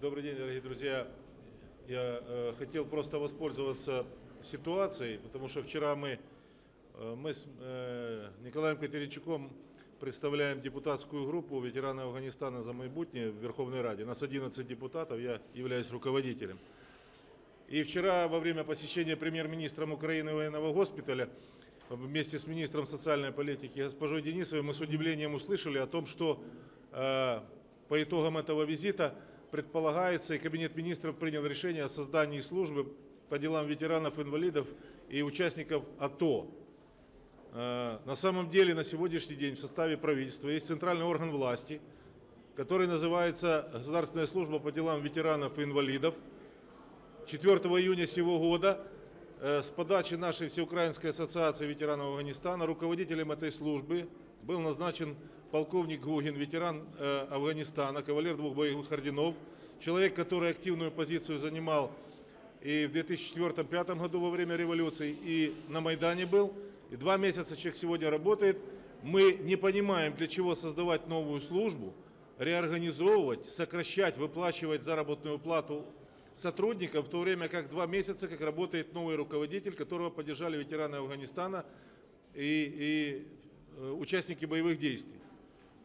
Добрый день, дорогие друзья. Я э, хотел просто воспользоваться ситуацией, потому что вчера мы, э, мы с э, Николаем Катеринчуком представляем депутатскую группу ветераны Афганистана за майбутнее в Верховной Раде. Нас 11 депутатов, я являюсь руководителем. И вчера во время посещения премьер-министром Украины военного госпиталя вместе с министром социальной политики госпожой Денисовой мы с удивлением услышали о том, что э, по итогам этого визита предполагается, и Кабинет министров принял решение о создании службы по делам ветеранов, инвалидов и участников АТО. Э, На самом деле на сегодняшний день в составе правительства есть центральный орган власти, который называется Государственная служба по делам ветеранов и инвалидов. 4 июня сего года э, с подачи нашей Всеукраинской ассоциации ветеранов Афганистана руководителем этой службы был назначен полковник Гугин, ветеран э, Афганистана, кавалер двух боевых орденов, человек, который активную позицию занимал и в 2004-2005 году во время революции, и на Майдане был, и два месяца человек сегодня работает. Мы не понимаем, для чего создавать новую службу, реорганизовывать, сокращать, выплачивать заработную плату сотрудников, в то время как два месяца, как работает новый руководитель, которого поддержали ветераны Афганистана. И, и участники боевых действий.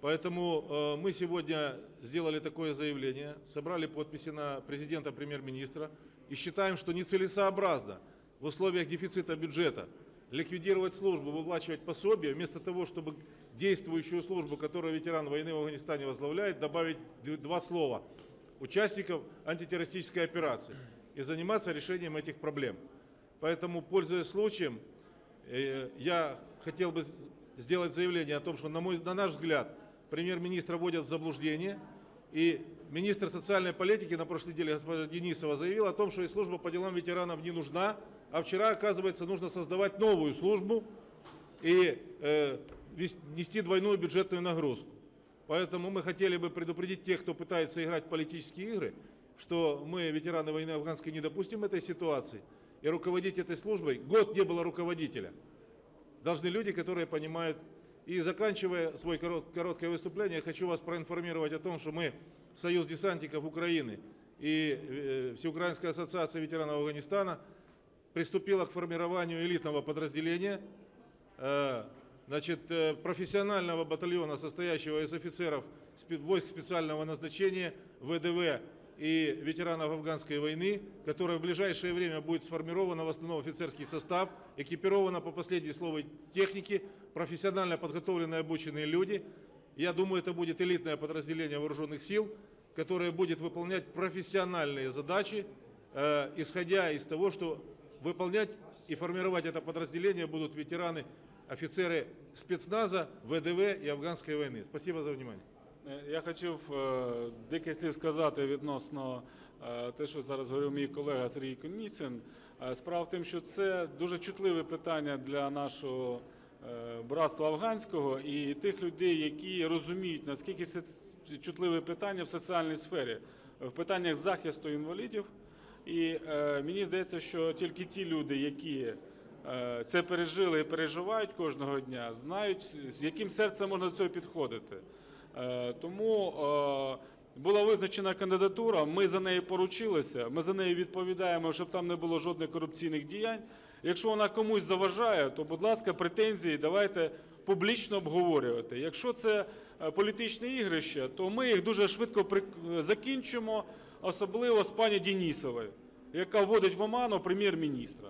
Поэтому э, мы сегодня сделали такое заявление, собрали подписи на президента, премьер-министра и считаем, что нецелесообразно в условиях дефицита бюджета ликвидировать службу, выплачивать пособие, вместо того, чтобы действующую службу, которую ветеран войны в Афганистане возглавляет, добавить два слова – участников антитеррористической операции и заниматься решением этих проблем. Поэтому, пользуясь случаем, э, я хотел бы сделать заявление о том, что, на, мой, на наш взгляд, премьер-министра вводят в заблуждение, и министр социальной политики на прошлой неделе госпожа Денисова заявила о том, что и служба по делам ветеранов не нужна, а вчера, оказывается, нужно создавать новую службу и э, нести двойную бюджетную нагрузку. Поэтому мы хотели бы предупредить тех, кто пытается играть в политические игры, что мы, ветераны войны афганской, не допустим этой ситуации. И руководить этой службой, год не было руководителя, должны люди, которые понимают. И заканчивая свое корот- короткое выступление, я хочу вас проинформировать о том, что мы, Союз десантников Украины и э, Всеукраинская ассоциация ветеранов Афганистана, приступила к формированию элитного подразделения, э, значит, э, профессионального батальона, состоящего из офицеров войск специального назначения, ВДВ и ветеранов афганской войны, которое в ближайшее время будет сформировано в основном офицерский состав, экипировано по последней слову техники, профессионально подготовленные обученные люди. Я думаю, это будет элитное подразделение вооруженных сил, которое будет выполнять профессиональные задачи, э, исходя из того, что выполнять и формировать это подразделение будут ветераны, офицеры спецназа, ВДВ и афганской войны. Спасибо за внимание. Е, Я хотів е, декілька слів сказати відносно е, те, що зараз говорив мій колега Сергій Коніцин. Справа в тим, що це дуже чутливе питання для нашого братства афганського і тих людей, які розуміють, наскільки це чутливе питання в соціальній сфері, в питаннях захисту інвалідів. І мені здається, що тільки ті люди, які це пережили і переживають кожного дня, знають, з яким серцем можна до цього підходити. Е, Тому е, була визначена кандидатура, ми за неї поручилися, ми за неї відповідаємо, щоб там не було жодних корупційних діянь. Якщо вона комусь заважає, то, будь ласка, претензії давайте публічно обговорювати. Якщо це е, політичне ігрище, то ми їх дуже швидко закінчимо, особливо з пані Денісовою, яка вводить в оману прем'єр-міністра.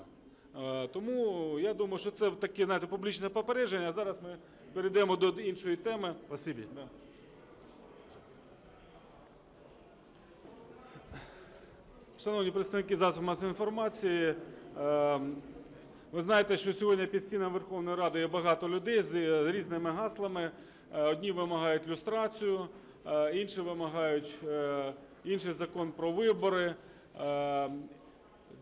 Тому я думаю, що це таке знаєте, публічне попередження. А зараз ми перейдемо до іншої теми. Спасибо. Шановні представники засобів масової інформації, е, ви знаєте, що сьогодні під стінами Верховної Ради є багато людей з е, різними гаслами. Е, Одні вимагають люстрацію, е, інші вимагають інший закон про вибори. Е,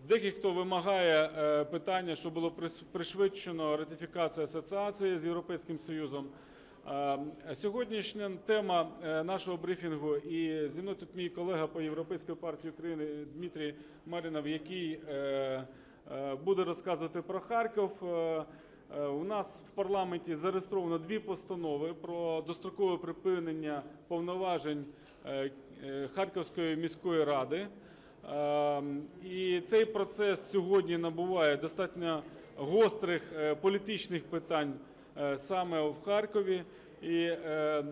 Дехто вимагає питання, щоб було пришвидшено ратифікація асоціації з Європейським Союзом. Е, Сьогоднішня тема е, нашого брифінгу, і зі мною тут мій колега по Європейській партії України Дмитрій Марінов, який е, буде розказувати про Харків. У нас в парламенті зареєстровано дві постанови про дострокове припинення повноважень Харківської міської ради. І цей процес сьогодні набуває достатньо гострих політичних питань саме в Харкові. І е,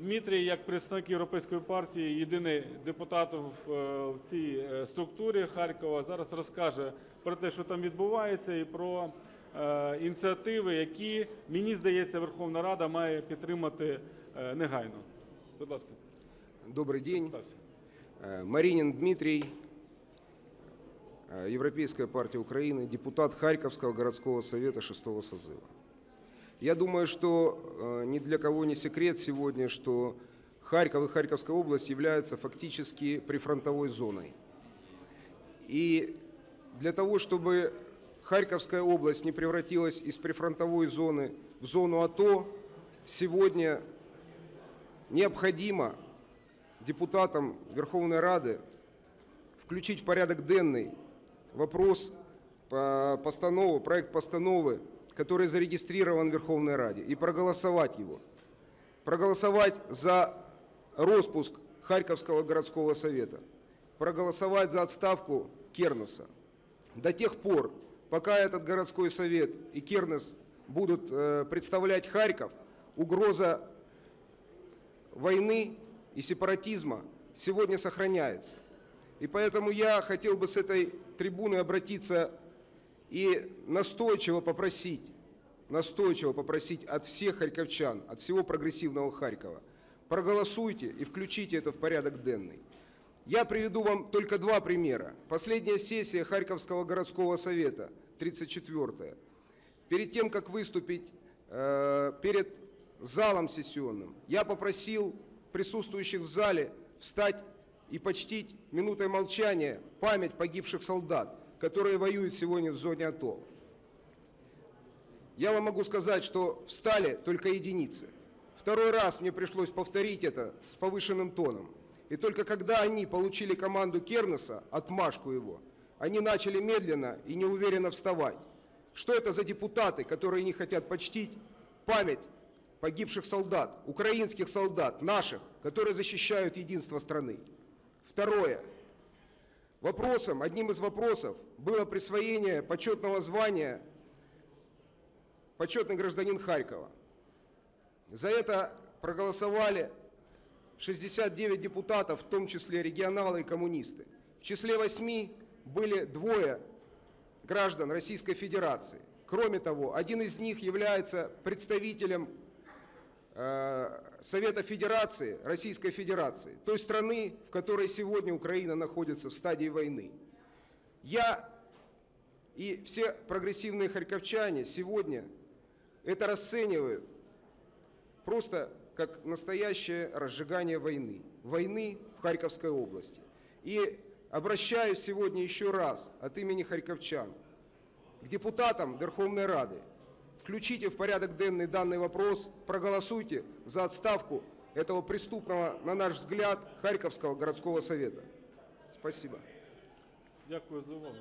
Дмитрій, як представник Європейської партії, єдиний депутат в, е, в цій е, структурі Харкова, зараз розкаже про те, що там відбувається, і про е, ініціативи, які, мені здається, Верховна Рада має підтримати е, негайно. Будь ласка, Добрый день. стався. Э, Маринин Дмитрий, э, Европейская партия Украины, депутат Харьковского городского совета шестого созыва. Я думаю, что э, ни для кого не секрет сегодня, что Харьков и Харьковская область являются фактически прифронтовой зоной. И для того, чтобы Харьковская область не превратилась из прифронтовой зоны в зону АТО, сегодня необходимо депутатам Верховной Рады включить в порядок денный вопрос по постанову, проект постановы, который зарегистрирован в Верховной Раде, и проголосовать его. Проголосовать за распуск Харьковского городского совета, проголосовать за отставку Кернеса. До тех пор, пока этот городской совет и Кернес будут э, представлять Харьков, угроза войны и сепаратизма сегодня сохраняется. И поэтому я хотел бы с этой трибуны обратиться и настойчиво попросить, настойчиво попросить от всех харьковчан, от всего прогрессивного Харькова, проголосуйте и включите это в порядок денный. Я приведу вам только два примера. Последняя сессия Харьковского городского совета, 34-я. Перед тем, как выступить э, перед залом сессионным, я попросил присутствующих в зале встать и почтить минутой молчания память погибших солдат, которые воюют сегодня в зоне АТО. Я вам могу сказать, что встали только единицы. Второй раз мне пришлось повторить это с повышенным тоном. И только когда они получили команду Кернеса, отмашку его, они начали медленно и неуверенно вставать. Что это за депутаты, которые не хотят почтить память погибших солдат, украинских солдат, наших, которые защищают единство страны? Второе. Вопросом, одним из вопросов было присвоение почетного звания почетный гражданин Харькова. За это проголосовали 69 депутатов, в том числе регионалы и коммунисты. В числе восьми были двое граждан Российской Федерации. Кроме того, один из них является представителем Совета Федерации, Российской Федерации, той страны, в которой сегодня Украина находится в стадии войны. Я и все прогрессивные харьковчане сегодня это расценивают просто как настоящее разжигание войны. Войны в Харьковской области. И обращаюсь сегодня еще раз от имени харьковчан к депутатам Верховной Рады. Включите в порядок денный данный вопрос, проголосуйте за отставку этого преступного, на наш взгляд, Харьковского городского совета. Спасибо. Дякую за увагу.